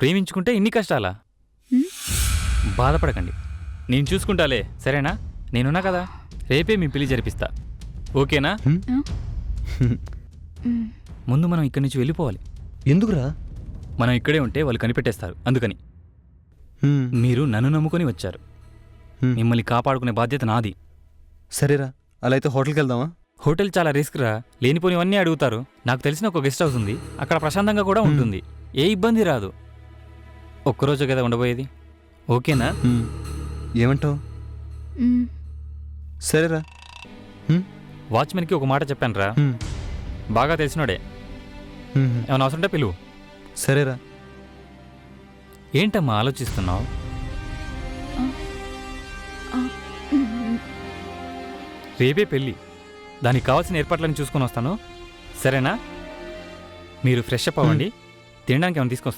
ప్రేమించుకుంటే ఇన్ని కష్టాలా? బాధపడకండి. నేను చూసుకుంటాలే సరేనా? నేనున్నా కదా? రేపే మీ పెళ్ళి జరిపిస్తా. ఓకేనా? ముందు మనం ఇక్కడి నుంచి వెళ్ళిపోవాలి. ఎందుకురా? మనం ఇక్కడే ఉంటే వాళ్ళు కనిపెట్టేస్తారు అందుకని. మీరు నన్ను నమ్ముకొని వచ్చారు. మిమ్మల్ని కాపాడుకునే బాధ్యత నాది. సరేరా అలా అయితే హోటల్కి వెళ్దామా? హోటల్ చాలా రిస్క్ రా లేనిపోనివన్నీ అడుగుతారు. నాకు తెలిసిన ఒక గెస్ట్ హౌస్ ఉంది అక్కడ ప్రశాంతంగా కూడా ఉంటుంది. ఏ ఇబ్బంది రాదు. ఒక్కరోజు కదా ఉండబోయేది? ఓకేనా. ఏమంటావు? సరేరా. వాచ్మెన్కి ఒక మాట చెప్పాను రా బాగా తెలిసినోడే. ఏమైనా అవసరం ఉంటే పిలువు. సరేరా. ఏంటమ్మా ఆలోచిస్తున్నావు? రేపే పెళ్ళి. దానికి కావాల్సిన ఏర్పాట్లను చూసుకొని వస్తాను. సరేనా? మీరు ఫ్రెష్ అప్ అవ్వండి. తినడానికి ఏమైనా తీసుకొస్తాను